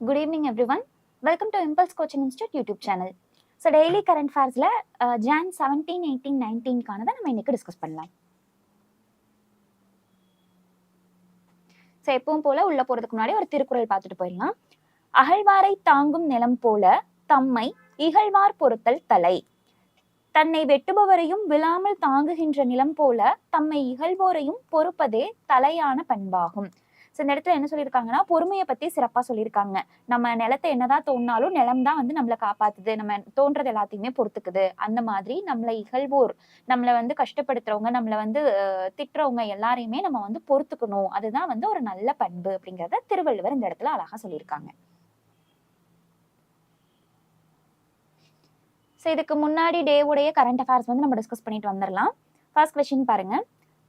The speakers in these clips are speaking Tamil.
Good evening everyone welcome to impulse coaching institute YouTube channel so daily current ஃபேர்ஸில் Jan seventeen eighteen நைன்டீன்கானதை நம்ம இன்னைக்கு டிஸ்கஸ் பண்ணலாம். ஸோ எப்பவும் போல உள்ள போறதுக்கு முன்னாடி ஒரு திருக்குறள் பார்த்துட்டு போயிடலாம். அகழ்வாரை தாங்கும் நிலம் போல தம்மை இகழ்வார் பொறுத்தல் தலை. தன்னை வெட்டுபவரையும் விழாமல் தாங்குகின்ற நிலம் போல தம்மை இகழ்வோரையும் பொறுப்பதே தலையான பண்பாகும். ஸோ இந்த இடத்துல என்ன சொல்லியிருக்காங்கன்னா பொறுமையை பத்தி சிறப்பா சொல்லியிருக்காங்க. நம்ம நிலத்தை என்னதான் தோணினாலும் நிலம் தான் வந்து நம்மளை காப்பாத்துது. நம்ம தோன்றது எல்லாத்தையுமே பொறுத்துக்குது. அந்த மாதிரி நம்மளை இகழ்வோர் நம்மளை வந்து கஷ்டப்படுத்துறவங்க நம்மளை வந்து திட்டுறவங்க எல்லாரையுமே நம்ம வந்து பொறுத்துக்கணும். அதுதான் வந்து ஒரு நல்ல பண்பு அப்படிங்கிறத திருவள்ளுவர் இந்த இடத்துல அழகா சொல்லியிருக்காங்க. ஸோ இதுக்கு முன்னாடி டேவுடைய கரண்ட் அஃபேர்ஸ் வந்து நம்ம டிஸ்கஸ் பண்ணிட்டு வந்துடலாம் ஃபர்ஸ்ட் கொஸ்டின் பாருங்க.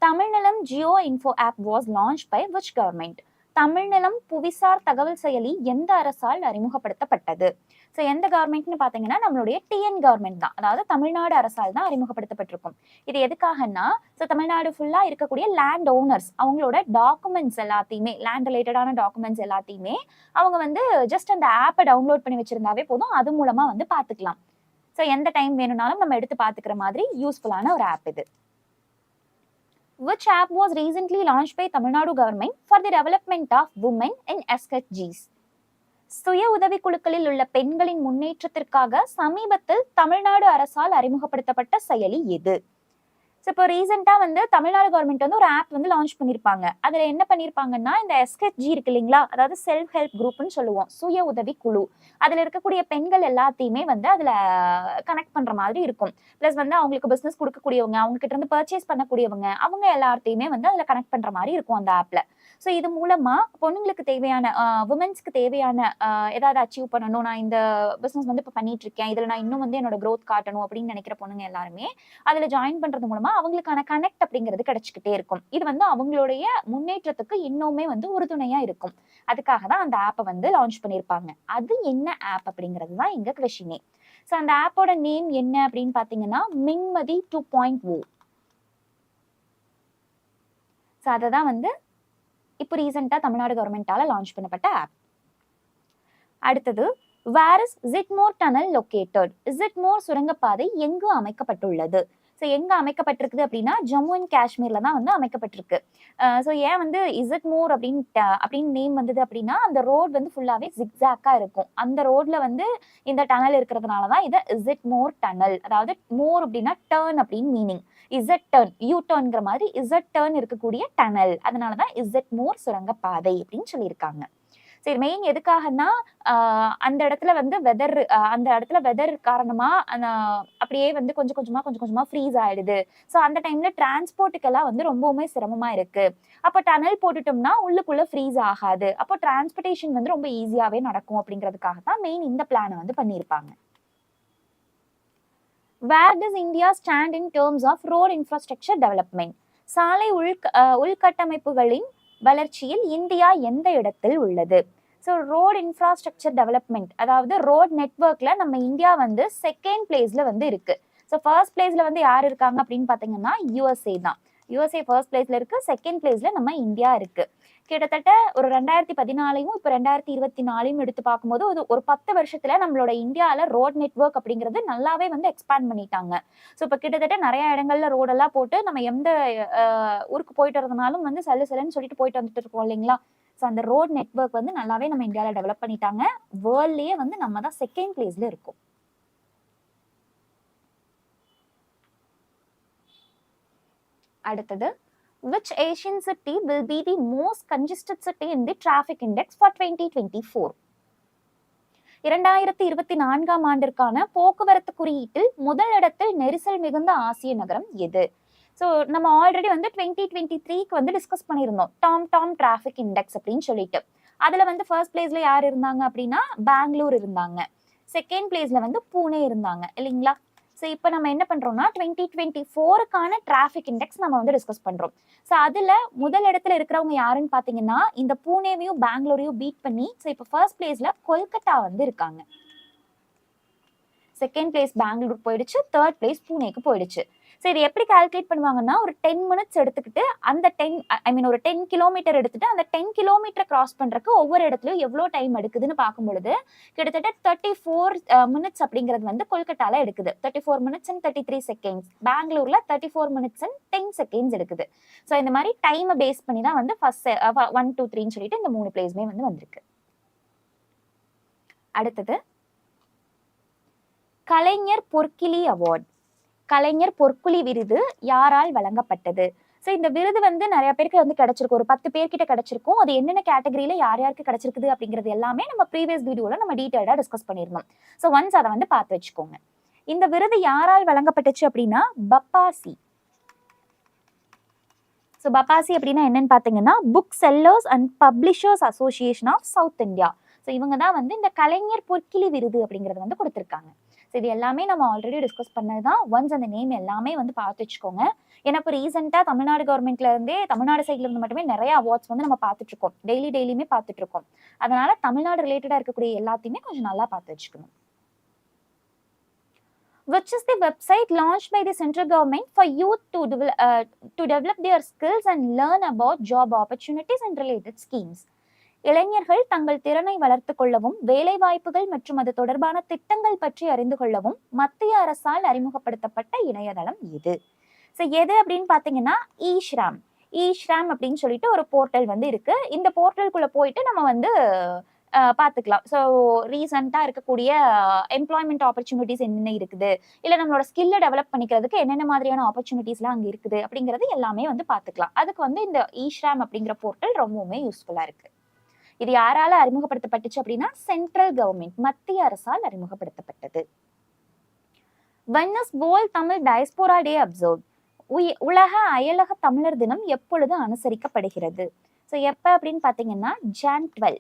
Tamil Nilam geo info app was launch by which government. Tamil Nilam புவிசார் தகவல் செயலி எந்த அரசால் அறிமுகப்படுத்தப்பட்டது? ஸோ எந்த கவர்மெண்ட்னு பார்த்தீங்கன்னா நம்மளுடைய டிஎன் கவர்மெண்ட் தான். அதாவது தமிழ்நாடு அரசால் தான் அறிமுகப்படுத்தப்பட்டிருக்கும். இது எதுக்காகன்னா ஸோ தமிழ்நாடு ஃபுல்லாக இருக்கக்கூடிய லேண்ட் ஓனர்ஸ் அவங்களோட டாக்குமெண்ட்ஸ் எல்லாத்தையுமே லேண்ட் ரிலேட்டடான டாக்குமெண்ட்ஸ் எல்லாத்தையுமே அவங்க வந்து ஜஸ்ட் அந்த ஆப்பை டவுன்லோட் பண்ணி வச்சுருந்தாவே போதும். அது மூலமாக வந்து பார்த்துக்கலாம் ஸோ எந்த டைம் வேணும்னாலும் நம்ம எடுத்து பார்த்துக்கிற மாதிரி யூஸ்ஃபுல்லான ஒரு ஆப் இது. Which app was recently launched by Tamil Nadu government for the development of women in SHGs? சுய உதவிக் குழுக்களில் உள்ள பெண்களின் முன்னேற்றத்திற்காக சமீபத்தில் தமிழ்நாடு அரசால் அறிமுகப்படுத்தப்பட்ட செயலி எது ஸோ இப்போ ரீசெண்டாக வந்து தமிழ்நாடு கவர்மெண்ட் வந்து ஒரு ஆப் வந்து லான்ச் பண்ணியிருப்பாங்க அதில் என்ன பண்ணியிருப்பாங்கன்னா இந்த எஸ்கெச்ஜி இருக்கு இல்லைங்களா? அதாவது செல்ஃப் ஹெல்ப் குரூப்னு சொல்லுவோம். சுய உதவி குழு. அதில் இருக்கக்கூடிய பெண்கள் எல்லாத்தையுமே வந்து அதில் கனெக்ட் பண்ணுற மாதிரி இருக்கும். ப்ளஸ் வந்து அவங்களுக்கு பிஸ்னஸ் கொடுக்கக்கூடியவங்க அவங்ககிட்ட இருந்து பர்ச்சேஸ் பண்ணக்கூடியவங்க அவங்க எல்லாத்தையுமே வந்து அதில் கனெக்ட் பண்ணுற மாதிரி இருக்கும் அந்த ஆப்பில் ஸோ இது மூலமாக பொண்ணுங்களுக்கு தேவையான உமன்ஸ்க்கு தேவையான ஏதாவது அச்சீவ் பண்ணணும். நான் இந்த பிஸ்னஸ் வந்து இப்போ பண்ணிட்டு இருக்கேன். இதில் நான் இன்னும் வந்து என்னோட க்ரோத் காட்டணும் அப்படின்னு நினைக்கிற பொண்ணுங்க எல்லாருமே அதில் ஜாயின் பண்ணுறது மூலமாக மூலமா அவங்களுக்கான கனெக்ட் அப்படிங்கிறது கிடைச்சிக்கிட்டே இருக்கும். இது வந்து அவங்களுடைய முன்னேற்றத்துக்கு இன்னுமே வந்து உறுதுணையா இருக்கும். அதுக்காக தான் அந்த ஆப்பை வந்து லான்ச் பண்ணியிருப்பாங்க. அது என்ன ஆப் அப்படிங்கிறது தான் எங்க கிருஷினே ஸோ அந்த ஆப்போட நேம் என்ன அப்படின்னு பார்த்தீங்கன்னா Minmathi two point O so அதை தான் வந்து இப்போ ரீசெண்டாக தமிழ்நாடு கவர்மெண்டால லான்ச் பண்ணப்பட்ட ஆப் அடுத்தது where is Z Morh tunnel located Z Morh சுரங்கப்பாதை எங்கு அமைக்கப்பட்டுள்ளது? ஸோ எங்கே அமைக்கப்பட்டிருக்குது அப்படின்னா ஜம்மு அண்ட் காஷ்மீரில் தான் வந்து அமைக்கப்பட்டிருக்கு. ஸோ ஏன் வந்து இசட் மோர் அப்படின்னு ட- அப்படின்னு நேம் வந்தது அப்படின்னா அந்த ரோட் வந்து ஃபுல்லாகவே ஜிக்ஸாக்காக இருக்கும். அந்த ரோட்ல வந்து இந்த டனல் இருக்கிறதுனால தான் இது இசட் மோர் டனல் அதாவது மோர் அப்படின்னா டேர்ன் அப்படின்னு மீனிங் இசட் டேர்ன் யூ டேர்ன்ங்கிற மாதிரி இசட் டேர்ன் இருக்கக்கூடிய டனல் அதனால தான் இசட் மோர் சுரங்கப்பாதை அப்படின்னு சொல்லியிருக்காங்க. சரி மெயின் எதுக்காகன்னா அந்த இடத்துல வந்து வெதர் அந்த இடத்துல வெதர் காரணமா அப்படியே வந்து கொஞ்சம் கொஞ்சமா கொஞ்சம் கொஞ்சமா ஃப்ரீஸ் ஆயிடுது. ஸோ அந்த டைம்ல டிரான்ஸ்போர்ட்டுக்கெல்லாம் வந்து ரொம்பவுமே சிரமமா இருக்கு. அப்போ டனல் போட்டுட்டோம்னா உள்ளுக்குள்ள ஃப்ரீஸ் ஆகாது. அப்போ டிரான்ஸ்போர்ட்டேஷன் வந்து ரொம்ப ஈஸியாவே நடக்கும் அப்படிங்கிறதுக்காக தான் மெயின் இந்த பிளானை வந்து பண்ணியிருப்பாங்க. Where does India stand in terms of road infrastructure development சாலை உள் உள்கட்டமைப்புகளின் வளர்ச்சியில் இந்தியா எந்த இடத்தில் உள்ளது? ஸோ ரோட் இன்ஃப்ராஸ்ட்ரக்சர் டெவலப்மெண்ட் அதாவது ரோட் நெட்ஒர்க்கில் நம்ம இந்தியா வந்து செகண்ட் பிளேஸில் வந்து இருக்குது ஸோ ஃபர்ஸ்ட் பிளேஸில் வந்து யார் இருக்காங்க அப்படின்னு பார்த்தீங்கன்னா யூஎஸ்ஏ தான். யூஎஸ்ஏ ஃபர்ஸ்ட் பிளேஸில் இருக்குது செகண்ட் பிளேஸில் நம்ம இந்தியா இருக்குது கிட்டத்தட்ட ஒரு ரெண்டாயிரத்தி பதினாலையும் இப்போ ரெண்டாயிரத்தி இருபத்தி நாலையும் எடுத்து பார்க்கும்போது ஒரு ஒரு பத்து வருஷத்துல நம்மளோட இந்தியாவில் ரோட் நெட்வொர்க் அப்படிங்கிறது நல்லாவே வந்து எக்ஸ்பேண்ட் பண்ணிட்டாங்க. ஸோ இப்போ கிட்டத்தட்ட நிறைய இடங்கள்ல ரோடெல்லாம் போட்டு நம்ம எந்த ஊருக்கு போயிட்டு வரதுனாலும் வந்து சல்லு சல்லுன்னு சொல்லிட்டு போயிட்டு வந்துட்டு இருக்கோம் இல்லைங்களா? ஸோ அந்த ரோட் நெட்வொர்க் வந்து நல்லாவே நம்ம இந்தியாவில் டெவலப் பண்ணிட்டாங்க. வேர்ல்ட்லேயே வந்து நம்ம தான் செகண்ட் பிளேஸ்ல இருக்கோம். அடுத்தது which Asian city will be the most congested city in the traffic index for 2024 இரண்டாயிரத்தி இருபத்தி நான்காம் ஆண்டிற்கான போக்குவரத்து குறியீட்டில் முதல் இடத்தில் நெரிசல் மிகுந்த ஆசிய நகரம் எது? ஸோ நம்ம ஆல்ரெடி வந்து டுவெண்ட்டி டுவெண்ட்டி த்ரீக்கு வந்து டிஸ்கஸ் பண்ணியிருந்தோம். டாம் டாம் டிராஃபிக் இண்டெக்ஸ் அப்படின்னு சொல்லிட்டு. அதுல வந்து ஃபர்ஸ்ட் பிளேஸில் யார் இருந்தாங்க அப்படின்னா பெங்களூர் இருந்தாங்க. செகண்ட் பிளேஸ்ல வந்து பூனே இருந்தாங்க. இல்லைங்களா? ஸோ இப்போ நம்ம என்ன பண்ணுறோம்னா டுவெண்ட்டி டுவெண்ட்டி ஃபோருக்கான டிராஃபிக் இண்டெக்ஸ் நம்ம வந்து டிஸ்கஸ் பண்ணுறோம் ஸோ அதில் முதல் இடத்துல இருக்கிறவங்க யாருன்னு பார்த்தீங்கன்னா இந்த பூனேவையும் பெங்களூரையும் பீட் பண்ணி ஸோ இப்போ ஃபர்ஸ்ட் பிளேஸில் கொல்கத்தா வந்து இருக்காங்க. செகண்ட் பிளேஸ் பெங்களூர் போயிடுச்சு. தேர்ட் பிளேஸ் பூனேக்கு போயிடுச்சு. ஸோ இது எப்படி கால்குலேட் பண்ணுவாங்கன்னா ஒரு டென் மினிட்ஸ் எடுத்துக்கிட்டு அந்த டென் ஐ மீன் ஒரு டென் கிலோமீட்டர் எடுத்துட்டு அந்த டென் கிலோமீட்டர் கிராஸ் பண்ணுறக்கு ஒவ்வொரு இடத்துலையும் எவ்வளோ டைம் எடுக்குதுன்னு பார்க்கும் பொழுது கிட்டத்தட்ட தேர்ட்டி ஃபோர் மினிட்ஸ் அப்படிங்கிறது வந்து கொல்கட்டால எடுக்குது. Thirty four minutes and thirty three seconds பெங்களூர்ல thirty four minutes and ten seconds எடுக்குது. ஸோ இந்த மாதிரி டைமை பேஸ் பண்ணி தான் வந்து ஃபர்ஸ்ட் ஒன் டூ த்ரீன்னு சொல்லிட்டு இந்த மூணு பிளேஸ்மே வந்து வந்திருக்கு. அடுத்தது கலைஞர் பொற்கிளி அவார்ட் கலைஞர் பொற்குழி விருது யாரால் வழங்கப்பட்டது? ஸோ இந்த விருது வந்து நிறைய பேருக்கு வந்து கிடைச்சிருக்கும் ஒரு பத்து பேர்கிட்ட கிடைச்சிருக்கும். அது என்னென்ன கேட்டகரியில யார் யாருக்கு கிடைச்சிருக்குது அப்படிங்கிறது எல்லாமே நம்ம ப்ரீவியஸ் வீடியோல நம்ம டீட்டெயிலாக டிஸ்கஸ் பண்ணியிருந்தோம் ஸோ ஒன்ஸ் அதை வந்து பார்த்து வச்சுக்கோங்க. இந்த விருது யாரால் வழங்கப்பட்டுச்சு அப்படின்னா பப்பாசி. ஸோ பப்பாசி அப்படின்னா என்னன்னு பார்த்தீங்கன்னா book sellers and publishers association of South India so இவங்க தான் வந்து இந்த கலைஞர் பொற்கிளி விருது அப்படிங்கிறது வந்து கொடுத்துருக்காங்க. ஸோ இது எல்லாமே நம்ம ஆல்ரெடி டிஸ்கஸ் பண்ணது தான் ஒன்ஸ் அந்த நேம் எல்லாமே வந்து பார்த்து வச்சுக்கோங்க. ஏன்னா இப்போ ரீசெண்டாக தமிழ்நாடு கவர்மெண்ட்ல இருந்தே தமிழ்நாடு சைட்ல இருந்து மட்டுமே நிறைய அவார்ட்ஸ் வந்து நம்ம பார்த்துட்டு இருக்கோம். டெய்லி டெய்லியுமே பார்த்துட்டு இருக்கோம். அதனால தமிழ்நாடு ரிலேட்டடா இருக்கக்கூடிய எல்லாத்தையுமே கொஞ்சம் நல்லா பார்த்து வச்சுக்கணும். Which is the website launched by the central government for youth to, develop uh, to develop their skills and learn about job opportunities and related schemes. இளைஞர்கள் தங்கள் திறனை வளர்த்து கொள்ளவும் வேலை வாய்ப்புகள் மற்றும் அது தொடர்பான திட்டங்கள் பற்றி அறிந்து கொள்ளவும் மத்திய அரசால் அறிமுகப்படுத்தப்பட்ட இணையதளம் இது. ஸோ எது அப்படின்னு பார்த்தீங்கன்னா ஈஷ்ராம் ஈஷ்ராம் அப்படின்னு சொல்லிட்டு ஒரு போர்ட்டல் வந்து இருக்கு. இந்த போர்ட்டலுக்குள்ள போயிட்டு நம்ம வந்து பார்த்துக்கலாம். ஸோ ரீசெண்டாக இருக்கக்கூடிய எம்ப்ளாய்மெண்ட் ஆப்பர்ச்சுனிட்டிஸ் என்னென்ன இருக்குது? இல்லை நம்மளோட ஸ்கில்லை டெவலப் பண்ணிக்கிறதுக்கு என்னென்ன மாதிரியான ஆப்பர்ச்சுனிட்டிஸ்லாம் அங்கே இருக்குது? அப்படிங்கிறது எல்லாமே வந்து பார்த்துக்கலாம். அதுக்கு வந்து இந்த ஈஷ்ராம் அப்படிங்கிற போர்ட்டல் ரொம்பவுமே யூஸ்ஃபுல்லாக இருக்குது இது யாரால அறிமுகப்படுத்தப்பட்டுச்சு அப்படின்னா சென்ட்ரல் கவர்மெண்ட் மத்திய அரசால் அறிமுகப்படுத்தப்பட்டது. வென்னஸ் போல் தமிழ் டயஸ்போரா டே அப்சர்வ் உலக அயலக தமிழர் தினம் எப்பொழுது அனுசரிக்கப்படுகிறது? ஸோ எப்போ அப்படின்னு பார்த்தீங்கன்னா ஜான் டுவெல்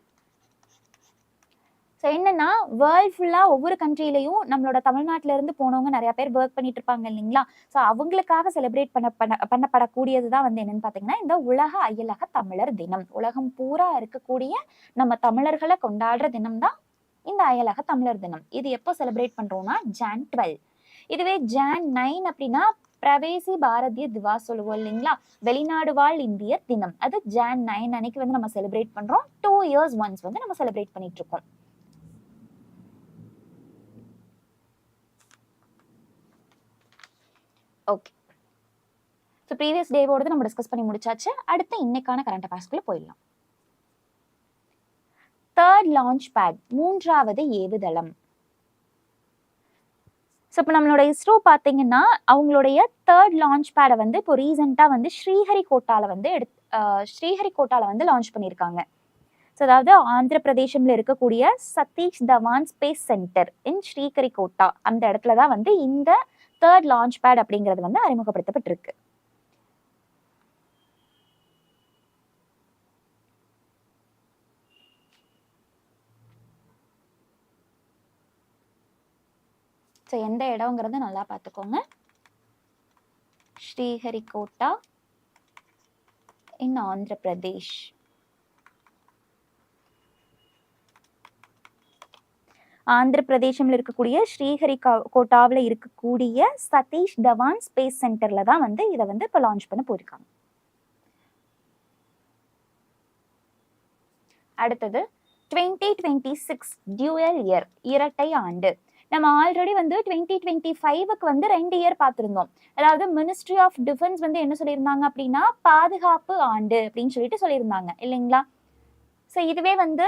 ஸோ என்னன்னா வேர்ல்ட் ஃபுல்லாக ஒவ்வொரு கண்ட்ரிலையும் நம்மளோட தமிழ்நாட்டில இருந்து போனவங்க நிறைய பேர் ஒர்க் பண்ணிட்டு இருப்பாங்க இல்லைங்களா? ஸோ அவங்களுக்காக செலிப்ரேட் பண்ண பண்ண பண்ணப்படக்கூடியது தான் வந்து என்னன்னு பார்த்தீங்கன்னா இந்த உலக அயலக தமிழர் தினம். உலகம் பூரா இருக்கக்கூடிய நம்ம தமிழர்களை கொண்டாடுற தினம் தான் இந்த அயலக தமிழர் தினம். இது எப்போ செலிப்ரேட் பண்ணுறோன்னா ஜான் டுவெல் இதுவே ஜான் நைன் அப்படின்னா பிரவேசி பாரதிய திவாஸ் சொல்லுவோம் இல்லைங்களா? வெளிநாடு வாழ் இந்திய தினம். அது ஜான் நைன் அன்னைக்கு வந்து நம்ம செலிப்ரேட் பண்ணுறோம் டூ இயர்ஸ் ஒன்ஸ் வந்து நம்ம செலிப்ரேட் பண்ணிட்டு இருக்கோம். ஓகே ஸோ ப்ரீவியஸ் டேவோடது நம்ம டிஸ்கஸ் பண்ணி முடிச்சாச்சு. அடுத்து இன்னைக்கான கரண்ட் அஃபேர்ஸ்க்குள்ள போயிடலாம். தேர்ட் லான்ச் பேட் மூன்றாவது ஏவுதளம். ஸோ இப்போ நம்மளோட இஸ்ரோ பார்த்தீங்கன்னா அவங்களுடைய தேர்ட் லான்ச் பேடை வந்து இப்போ ரீசெண்டாக வந்து ஸ்ரீஹரிகோட்டாவில் வந்து எடுத் ஸ்ரீஹரிகோட்டாவில் வந்து லான்ச் பண்ணியிருக்காங்க. ஸோ அதாவது ஆந்திர பிரதேசம்ல இருக்கக்கூடிய Satish Dhawan space centre in Sriharikota. அந்த இடத்துல தான் வந்து இந்த தேர்ட் லான்ச் பேட் அப்படிங்கிறது வந்து அறிமுகப்படுத்தப்பட்டிருக்கு. ஸோ எந்த இடங்கிறத நல்லா பார்த்துக்கோங்க. ஸ்ரீஹரிகோட்டா இன் ஆந்திர பிரதேஷ் ஆந்திர பிரதேசம்ல இருக்கக்கூடிய ஸ்ரீஹரி கோட்டாவில் இருக்கக்கூடிய சதீஷ் தவான் ஸ்பேஸ் சென்டர்ல தான் வந்து இதை வந்து இப்போ லான்ச் பண்ண போயிருக்காங்க. அடுத்தது twenty twenty six dual year இரட்டை ஆண்டு. நம்ம ஆல்ரெடி வந்து டுவெண்ட்டி டுவெண்ட்டி ஃபைவுக்கு வந்து ரெண்டு இயர் பார்த்துருந்தோம். அதாவது மினிஸ்ட்ரி ஆஃப் டிஃபென்ஸ் வந்து என்ன சொல்லியிருந்தாங்க அப்படின்னா பாதுகாப்பு ஆண்டு அப்படின்னு சொல்லிட்டு சொல்லியிருந்தாங்க. இல்லைங்களா? ஸோ இதுவே வந்து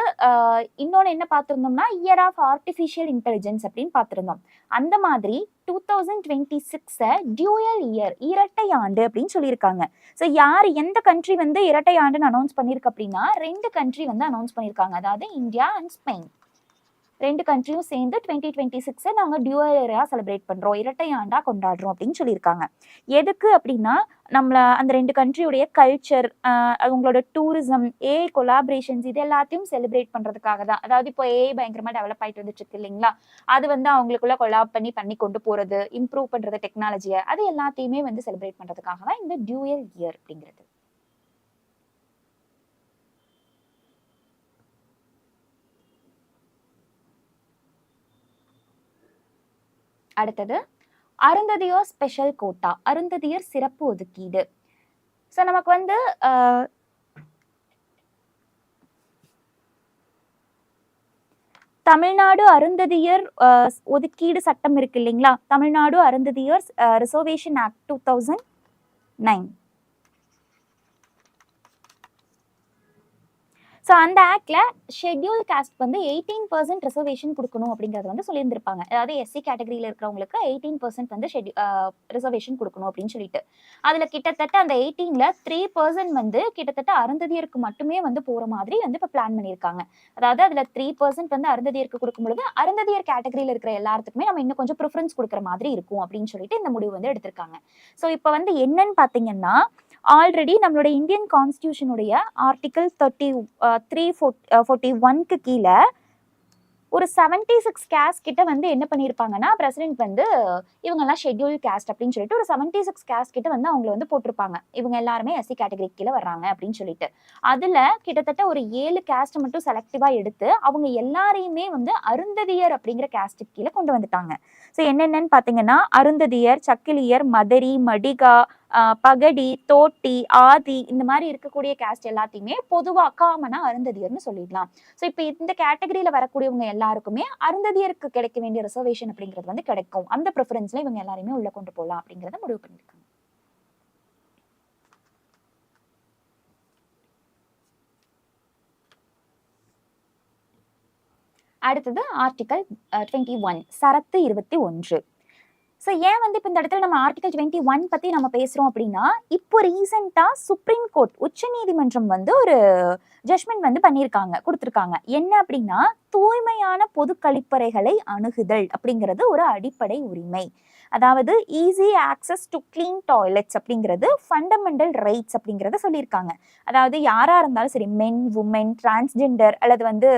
இன்னொன்று என்ன பார்த்துருந்தோம்னா இயர் ஆஃப் ஆர்டிஃபிஷியல் இன்டெலிஜென்ஸ் அப்படின்னு பார்த்துருந்தோம். அந்த மாதிரி டூ தௌசண்ட் டுவெண்ட்டி சிக்ஸை டியூயல் இயர் இரட்டை ஆண்டு அப்படின்னு சொல்லியிருக்காங்க. ஸோ யார் எந்த கண்ட்ரி வந்து இரட்டை ஆண்டுன்னு அனௌன்ஸ் பண்ணியிருக்கு அப்படின்னா ரெண்டு கண்ட்ரி வந்து அனௌன்ஸ் பண்ணியிருக்காங்க. அதாவது இந்தியா அண்ட் ஸ்பெயின் ரெண்டு கண்ட்ரியும் சேர்ந்து டுவெண்ட்டி டுவெண்ட்டி சிக்ஸை நாங்கள் டியூயல் செலிப்ரேட் பண்ணுறோம் இரட்டை ஆண்டா கொண்டாடுறோம் அப்படின்னு சொல்லியிருக்காங்க. எதுக்கு அப்படின்னா நம்மளை அந்த ரெண்டு கண்ட்ரியுடைய கல்ச்சர் அவங்களோட டூரிசம் ஏ கொலாபரேஷன்ஸ் இது எல்லாத்தையும் செலிப்ரேட் பண்ணுறதுக்காக தான். அதாவது இப்போ ஏ பயங்கரமாக டெவலப் ஆகிட்டு வந்துட்டு இருக்கு இல்லைங்களா? அது வந்து அவங்களுக்குள்ள கொலாப் பண்ணி பண்ணி கொண்டு போகிறது இம்ப்ரூவ் பண்ணுறது டெக்னாலஜியை அது எல்லாத்தையுமே வந்து செலிப்ரேட் பண்ணுறதுக்காக தான் இந்த டியூயல் இயர் அப்படிங்கிறது. அடுத்தது அருந்ததியோர் ஸ்பெஷல் கோட்டா அருந்ததியர் சிறப்பு ஒதுக்கீடு. ஸோ நமக்கு வந்து தமிழ்நாடு அருந்ததியர் ஒதுக்கீடு சட்டம் இருக்கு இல்லைங்களா? Tamil Nadu Arunthathiyar reservation act two thousand nine so அந்த ஆக்டில் ஷெட்யூல் காஸ்ட் வந்து எயிட்டீன் பர்சன்ட் ரிசர்வேஷன் கொடுக்கணும் அப்படிங்கிறது வந்து சொல்லியிருந்திருப்பாங்க. அதாவது எஸ்சி கேட்டகரியில் இருக்கிறவங்களுக்கு எயிட்டீன் பர்சன்ட் வந்து ஷெட்யூ ரிசர்வேஷன் கொடுக்கணும் அப்படின்னு சொல்லிட்டு. அதில் கிட்டத்தட்ட அந்த எயிட்டீனில் த்ரீ பர்சன்ட் வந்து கிட்டத்தட்ட அருந்ததியருக்கு மட்டுமே வந்து போகிற மாதிரி வந்து இப்போ பிளான் பண்ணியிருக்காங்க. அதாவது அதில் த்ரீ பர்சன்ட் வந்து அருந்ததியருக்கு கொடுக்கும் பொழுது அருந்ததியர் கேட்டகரியில் இருக்கிற எல்லாத்துக்குமே நம்ம இன்னும் கொஞ்சம் ப்ரிஃபரன்ஸ் கொடுக்குற மாதிரி இருக்கும் அப்படின்னு சொல்லிட்டு இந்த முடிவு வந்து எடுத்திருக்காங்க. ஸோ இப்போ வந்து என்னன்னு பார்த்தீங்கன்னா ஆல்ரெடி நம்மளோட இந்தியன் கான்ஸ்டியூஷனுடைய ஆர்டிகல் தேர்ட்டி த்ரீ ஃபோர்ட்டி ஒன்க்கு கீழே ஒரு செவன்டி சிக்ஸ் கேஸ்ட் கிட்ட வந்து என்ன பண்ணியிருப்பாங்கன்னா பிரசிடென்ட் வந்து இவங்கெல்லாம் ஷெட்யூல் கேஸ்ட் அப்படின்னு சொல்லிட்டு ஒரு செவன்டி சிக்ஸ் கேஸ்ட் கிட்ட வந்து அவங்கள வந்து போட்டிருப்பாங்க. இவங்க எல்லாருமே எஸ்சி கேட்டகரி கீழே வர்றாங்க அப்படின்னு சொல்லிட்டு. அதில் கிட்டத்தட்ட ஒரு ஏழு கேஸ்ட் மட்டும் செலக்டிவாக எடுத்து அவங்க எல்லாரையுமே வந்து அருந்ததியர் அப்படிங்கிற கேஸ்ட்டுக்கு கீழே கொண்டு வந்துட்டாங்க. ஸோ என்னென்னு பார்த்தீங்கன்னா அருந்ததியர் சக்கிலியர் மதரி மடிகா பகடி தோட்டி ஆதி இந்த மாதிரி இருக்கக்கூடிய கேஸ்ட் எல்லாத்தையுமே பொதுவா காமனா அருந்ததியர்னு சொல்லிடலாம். ஸோ இப்போ இந்த கேட்டகரியில வரக்கூடியவங்க எல்லாருக்குமே அருந்ததியருக்கு கிடைக்க வேண்டிய ரிசர்வேஷன் அப்படிங்கிறது வந்து கிடைக்கும். அந்த ப்ரிஃபரன்ஸ்ல இவங்க எல்லாருமே உள்ள கொண்டு போகலாம் அப்படிங்கிறத முடிவு பண்ணியிருக்காங்க. அடுத்தது ஆர்டிகல் டுவெண்ட்டி ஒன் சரத்து இருபத்தி ஒன்று. ஸோ ஏன் வந்து இப்போ இந்த இடத்துல நம்ம ஆர்டிகல் டுவெண்ட்டி ஒன் பற்றி நம்ம பேசுகிறோம் அப்படின்னா இப்போ ரீசெண்டாக சுப்ரீம் கோர்ட் உச்சநீதிமன்றம் வந்து ஒரு ஜட்மெண்ட் வந்து பண்ணியிருக்காங்க கொடுத்துருக்காங்க. என்ன அப்படின்னா தூய்மையான பொது கழிப்பறைகளை அணுகுதல் அப்படிங்கிறது ஒரு அடிப்படை உரிமை. அதாவது easy access to clean toilets அப்படிங்கிறது ஃபண்டமெண்டல் ரைட்ஸ் அப்படிங்கிறத சொல்லியிருக்காங்க. அதாவது யாராக இருந்தாலும் சரி மென் உமன் டிரான்ஸ்ஜெண்டர் அல்லது வந்து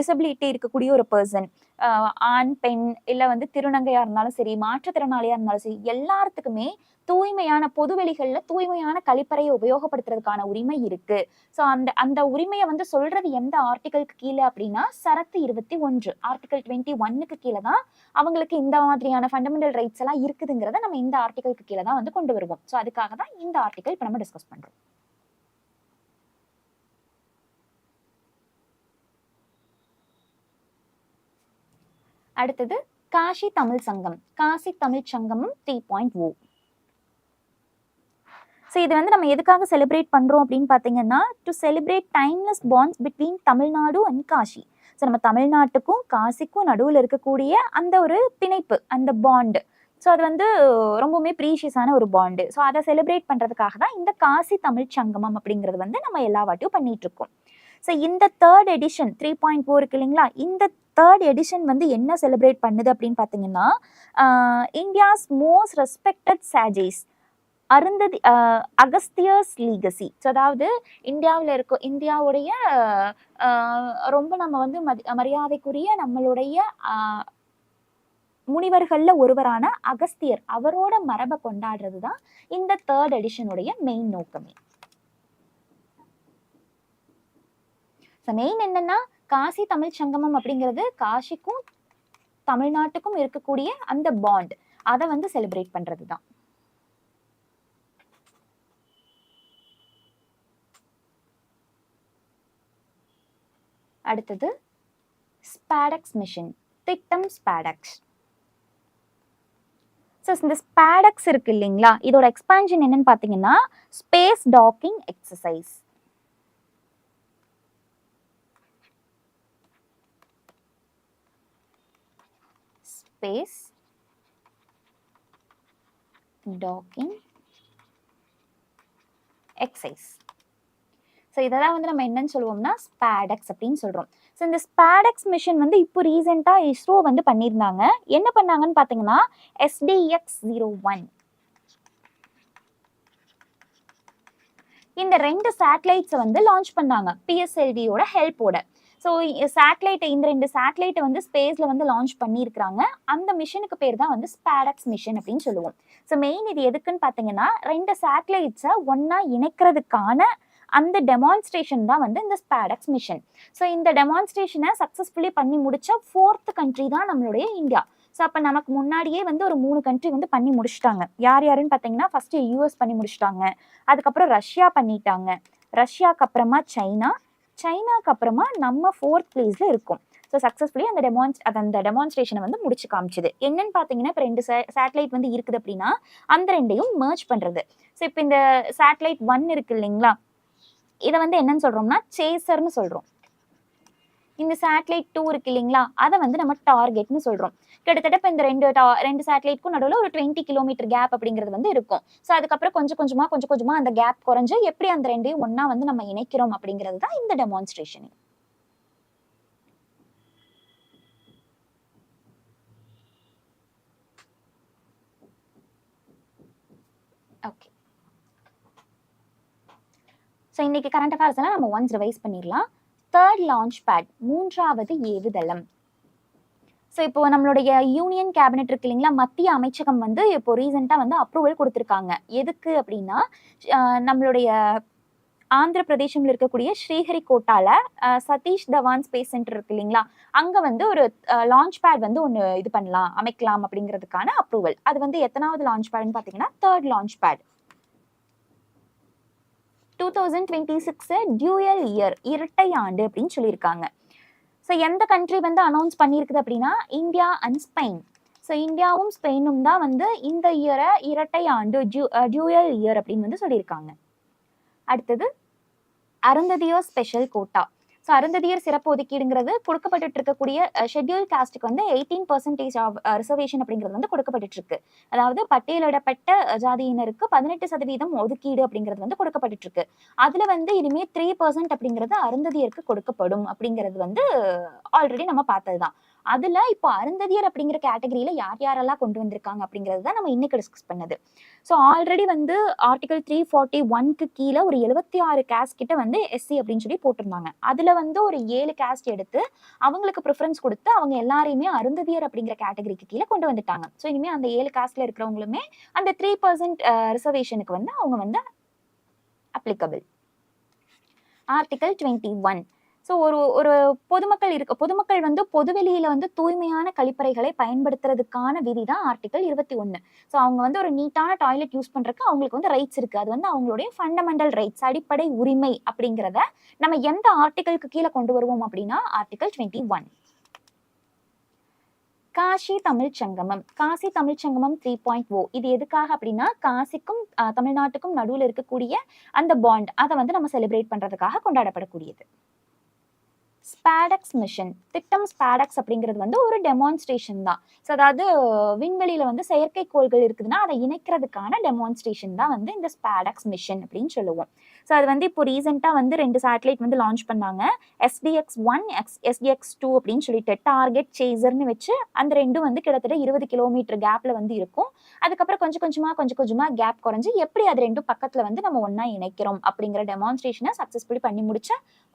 டிசபிலிட்டி இருக்கக்கூடிய ஒரு பர்சன் ஆண் பெண் இல்லை வந்து திருநங்கையாக இருந்தாலும் சரி மாற்றுத்திறனாளியாக இருந்தாலும் சரி எல்லாத்துக்குமே தூய்மையான பொதுவெளிகளில் தூய்மையான கழிப்பறையை உபயோகப்படுத்துறதுக்கான உரிமை இருக்கு. ஸோ அந்த அந்த உரிமையை வந்து சொல்றது எந்த ஆர்டிகலுக்கு கீழே அப்படின்னா சரத்து இருபத்தி ஒன்று ஆர்டிகல் டுவெண்ட்டி ஒன்னுக்கு கீழே தான் அவங்களுக்கு இந்த மாதிரியான ஃபண்டமெண்டல் ரைட்ஸ் எல்லாம் இருக்குதுங்கிறத நம்ம இந்த ஆர்டிகலுக்கு கீழே தான் வந்து கொண்டு வருவோம். ஸோ அதுக்காக தான் இந்த ஆர்டிகல் இப்போ நம்ம டிஸ்கஸ் பண்றோம். அடுத்தது காஷி தமிழ் சங்கம். காசி தமிழ் சங்கமம் த்ரீ பாயிண்ட் ஓ. ஸோ இது வந்து நம்ம எதுக்காக செலிப்ரேட் பண்ணுறோம் அப்படின்னு பார்த்தீங்கன்னா to celebrate timeless bonds between Tamil Nadu and Kashi so நம்ம தமிழ்நாட்டுக்கும் காசிக்கும் நடுவில் இருக்கக்கூடிய அந்த ஒரு பிணைப்பு அந்த பாண்டு ஸோ அது வந்து ரொம்பவுமே ப்ரீஷியஸான ஒரு பாண்டு ஸோ அதை செலிப்ரேட் பண்ணுறதுக்காக தான் இந்த காசி தமிழ் சங்கமம் அப்படிங்கிறது வந்து நம்ம எல்லா வாட்டியும் பண்ணிகிட்ருக்கோம் இருக்கோம். ஸோ இந்த third edition three point four இருக்கு இல்லைங்களா? இந்த தேர்ட் எடிஷன் வந்து என்ன செலிப்ரேட் பண்ணுது அப்படின்னு பார்த்தீங்கன்னா India's most respected sages Arundhati Agathiyar's legacy. So அதாவது இந்தியாவில் இருக்க இந்தியாவுடைய ரொம்ப நம்ம வந்து மதி மரியாதைக்குரிய நம்மளுடைய முனிவர்களில் ஒருவரான அகஸ்தியர் அவரோட மரபை கொண்டாடுறது தான் இந்த தேர்ட் எடிஷனுடைய மெயின் நோக்கமே. மெயின் என்னன்னா காசி தமிழ் சங்கமம் அப்படிங்கிறது காசிக்கும் தமிழ்நாட்டுக்கும் இருக்கக்கூடிய அந்த பாண்ட் அதை வந்து செலிப்ரேட் பண்றது தான் அடுத்தது ஸ்பேடக்ஸ் மிஷின் திட்டம் ஸ்பேடக்ஸ் ஸோ இந்த ஸ்பேடக்ஸ் இருக்கு இல்லைங்களா? இதோட எக்ஸ்பான்ஷன் என்னன்னு பார்த்தீங்கன்னா space docking exercise space docking exercise so இதெல்லாம் வந்து நம்ம என்னன்னு சொல்லுவோம்னா ஸ்பேடெக்ஸ் அப்படின்னு சொல்கிறோம் ஸோ இந்த ஸ்பேடெக்ஸ் மிஷின் வந்து இப்போ ரீசெண்டாக இஸ்ரோ வந்து பண்ணியிருந்தாங்க. என்ன பண்ணாங்கன்னு பார்த்தீங்கன்னா எஸ்டிஎக்ஸ் ஜீரோ ஒன் இந்த ரெண்டு சேட்டலைட்ஸை வந்து லான்ச் பண்ணாங்க. பிஎஸ்எல்வியோட ஹெல்ப்போட ஸோ சேட்டலைட்டை இந்த ரெண்டு சேட்டலைட்டை வந்து ஸ்பேஸில் வந்து லான்ச் பண்ணியிருக்கிறாங்க. அந்த மிஷனுக்கு பேர் தான் வந்து ஸ்பேடக்ஸ் மிஷன் அப்படின்னு சொல்லுவோம். ஸோ மெயின் இது எதுக்குன்னு பார்த்தீங்கன்னா ரெண்டு சேட்டலைட்ஸை ஒன்றா இணைக்கிறதுக்கான அந்த டெமான்ஸ்ட்ரேஷன் தான் வந்து இந்த ஸ்பேடக்ஸ் மிஷன் ஸோ இந்த டெமான்ஸ்ட்ரேஷனை சக்ஸஸ்ஃபுல்லி பண்ணி முடிச்ச ஃபோர்த் கண்ட்ரி தான் நம்மளுடைய இந்தியா. ஸோ அப்போ நமக்கு முன்னாடியே வந்து ஒரு மூணு கண்ட்ரி வந்து பண்ணி முடிச்சிட்டாங்க. யார் யாருன்னு பார்த்தீங்கன்னா ஃபஸ்ட்டு யூஎஸ் பண்ணி முடிச்சிட்டாங்க. அதுக்கப்புறம் ரஷ்யா பண்ணிட்டாங்க. ரஷ்யாக்கு அப்புறமா சைனா சைனாக்கு அப்புறமா நம்ம ஃபோர்த் பிளேஸில் இருக்கும். ஸோ சக்ஸஸ்ஃபுல்லி அந்த டெமான்ஸ் அது அந்த டெமான்ஸ்ட்ரேஷனை வந்து முடிச்சு காமிச்சிது. என்னன்னு பார்த்தீங்கன்னா இப்போ ரெண்டு சேட்டலைட் வந்து இருக்குது அப்படின்னா அந்த ரெண்டையும் மர்ஜ் பண்ணுறது ஸோ இப்போ இந்த சேட்டலைட் ஒன் இருக்கு இல்லைங்களா? இதை வந்து என்னன்னு சொல்கிறோம்னா சேசர்னு சொல்கிறோம் இந்த சேட்டலைட் டூ இருக்கு இல்லைங்களா? அதை வந்து நம்ம டார்கெட்னு சொல்கிறோம் கிட்டத்தட்ட இப்போ இந்த ரெண்டு ரெண்டு சேட்டலைட்க்கும் நடுவில் ஒரு டுவெண்ட்டி கிலோமீட்டர் கேப் அப்படிங்கிறது வந்து இருக்கும். ஸோ அதுக்கப்புறம் கொஞ்சம் கொஞ்சமாக கொஞ்சம் கொஞ்சமாக அந்த கேப் குறைஞ்சு எப்படி அந்த ரெண்டையும் ஒன்றா வந்து நம்ம இணைக்கிறோம் அப்படிங்கிறது தான் இந்த டெமான்ஸ்ட்ரேஷன் ஓகே ஸோ இன்னைக்கு கரண்ட் அஃபேர்ஸ் எல்லாம் நம்ம ஒன்ஸ் ரிவைஸ் பண்ணிடலாம். தேர்ட் லான்ச் பேட் மூன்றாவது ஏவுதளம். ஸோ இப்போ நம்மளுடைய யூனியன் கேபினெட் இருக்கு இல்லைங்களா மத்திய அமைச்சகம் வந்து இப்போ ரீசெண்டாக வந்து அப்ரூவல் கொடுத்துருக்காங்க. எதுக்கு அப்படின்னா நம்மளுடைய ஆந்திர பிரதேசம்ல இருக்கக்கூடிய ஸ்ரீஹரிகோட்டால சதீஷ் தவான் ஸ்பேஸ் சென்டர் இருக்கு இல்லைங்களா அங்க வந்து ஒரு லான்ச் பேட் வந்து ஒன்று இது பண்ணலாம் அமைக்கலாம் அப்படிங்கிறதுக்கான அப்ரூவல் அது வந்து எத்தனாவது லான்ச் பேட்னு பார்த்தீங்கன்னா third launch pad two thousand twenty six dual year இரட்டை ஆண்டு அப்படின்னு சொல்லியிருக்காங்க. ஸோ எந்த கண்ட்ரி வந்து அனௌன்ஸ் பண்ணியிருக்குது அப்படின்னா இந்தியா அண்ட் ஸ்பெயின் ஸோ இந்தியாவும் ஸ்பெயினும் தான் வந்து இந்த இயரை இரட்டை ஆண்டு டியூ டியூயல் இயர் அப்படின்னு வந்து சொல்லியிருக்காங்க. அடுத்தது அருந்ததியோ ஸ்பெஷல் கோட்டா ஸோ அருந்ததியர் சிறப்பு ஒதுக்கீடுங்கிறது கொடுக்கப்பட்டு இருக்கக்கூடிய ஷெட்யூல் காஸ்ட்டுக்கு வந்து எயிட்டீன் பர்சன்டேஜ் ஆஃப் ரிசர்வேஷன் அப்படிங்கிறது வந்து கொடுக்கப்பட்டு இருக்கு அதாவது பட்டியலிடப்பட்ட ஜாதியினருக்கு பதினெட்டு சதவீதம் ஒதுக்கீடு அப்படிங்கிறது வந்து கொடுக்கப்பட்டு இருக்கு அதுல வந்து இனிமே த்ரீ பர்சன்ட் அப்படிங்கிறது அருந்ததியருக்கு கொடுக்கப்படும் அப்படிங்கிறது வந்து ஆல்ரெடி நம்ம பார்த்ததுதான். அதுல இப்போ அருந்ததியர் அப்படிங்கிற கேட்டகரியில யார் யாரெல்லாம் கொண்டு வந்திருக்காங்க அப்படிங்கிறது தான் நம்ம இன்னைக்கு டிஸ்கஸ் பண்ணது. ஸோ ஆல்ரெடி வந்து ஆர்டிகல் த்ரீ ஃபார்ட்டி ஒன்க்கு கீழே ஒரு எழுபத்தி ஆறு கேஸ்ட் கிட்ட வந்து எஸ்சி அப்படின்னு சொல்லி போட்டிருந்தாங்க. அதுல வந்து ஒரு ஏழு கேஸ்ட் எடுத்து அவங்களுக்கு ப்ரிஃபரன்ஸ் கொடுத்து அவங்க எல்லாரையுமே அருந்ததியர் அப்படிங்கிற கேட்டகரிக்கு கீழே கொண்டு வந்துட்டாங்க. ஸோ இனிமேல் அந்த ஏழு காஸ்ட்ல இருக்கிறவங்களுமே அந்த த்ரீ பர்சன்ட் ரிசர்வேஷனுக்கு வந்து அவங்க வந்து applicable article twenty one so ஒரு ஒரு பொதுமக்கள் இருக்க பொதுமக்கள் வந்து பொதுவெளியில வந்து தூய்மையான கழிப்பறைகளை பயன்படுத்துறதுக்கான விதி தான் ஆர்டிகல் இருபத்தி ஒன்று ஸோ அவங்க வந்து ஒரு நீட்டான டாய்லெட் யூஸ் பண்றதுக்கு அவங்களுக்கு வந்து ரைட்ஸ் இருக்கு. அது வந்து அவங்களுடைய ஃபண்டமெண்டல் ரைட்ஸ் அடிப்படை உரிமை அப்படிங்கிறத நம்ம எந்த ஆர்டிகலுக்கு கீழே கொண்டு வருவோம் அப்படின்னா article twenty one Kashi Tamil Sangamam. Kashi Tamil சங்கமம் த்ரீ பாயிண்ட் ஓ இது எதுக்காக அப்படின்னா காசிக்கும் தமிழ்நாட்டுக்கும் நடுவில் இருக்கக்கூடிய அந்த பாண்ட் அதை வந்து நம்ம செலிப்ரேட் பண்றதுக்காக கொண்டாடப்படக்கூடியது. ஸ்பேடக்ஸ் மிஷன் திட்டம் ஸ்பேடக்ஸ் அப்படிங்கிறது வந்து ஒரு டெமான்ஸ்ட்ரேஷன் தான். ஸோ அதாவது விண்வெளியில வந்து செயற்கைக்கோள்கள் இருக்குதுன்னா அதை இணைக்கிறதுக்கான டெமான்ஸ்ட்ரேஷன் தான் வந்து இந்த ஸ்பேடக்ஸ் மிஷன் அப்படின்னு சொல்லுவோம். ஸோ அது வந்து இப்போ ரீசெண்டாக வந்து ரெண்டு சேட்டலைட் வந்து லான்ச் பண்ணாங்க. SDX one X SDX two அப்படின்னு சொல்லிட்டு டார்கெட் சேசர்னு வச்சு அந்த ரெண்டும் வந்து கிட்டத்தட்ட இருபது கிலோமீட்டர் கேப்ல வந்து இருக்கும். அதுக்கப்புறம் கொஞ்சம் கொஞ்சமா கொஞ்சம் கொஞ்சமாக கேப் குறைஞ்சி எப்படி அது ரெண்டும் பக்கத்தில் வந்து நம்ம ஒன்றா இணைக்கிறோம் அப்படிங்கிற டெமான்ஸ்ட்ரேஷனை சக்ஸஸ்ஃபுல்லி பண்ணி முடிச்ச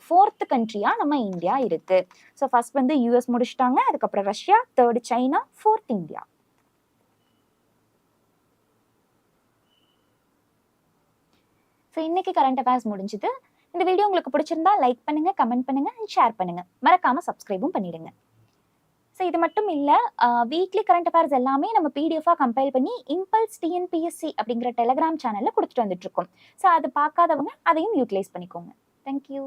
ஃபோர்த் கண்ட்ரியாக நம்ம இந்தியா இருக்குது ஸோ ஃபஸ்ட் வந்து யூஎஸ் முடிச்சிட்டாங்க அதுக்கப்புறம் Russia third China fourth India. So இன்னைக்கு கரண்ட் அஃபேர்ஸ் முடிஞ்சுது. இந்த வீடியோ உங்களுக்கு பிடிச்சிருந்தா லைக் பண்ணுங்க கமெண்ட் பண்ணுங்க ஷேர் பண்ணுங்க. மறக்காம சப்ஸ்கிரைபும் பண்ணிடுங்க. ஸோ இது மட்டும் இல்லை வீக்லி கரண்ட் அஃபேர்ஸ் எல்லாமே நம்ம பிடிஎஃபாக கம்பைல் பண்ணி இம்பல்ஸ் டிஎன்பிஎஸ்சி அப்படிங்கிற டெலிகிராம் சேனலில் கொடுத்துட்டு வந்துட்டு இருக்கோம். ஸோ அது பார்க்காதவங்க அதையும் யூட்டிலைஸ் பண்ணிக்கோங்க. தேங்க்யூ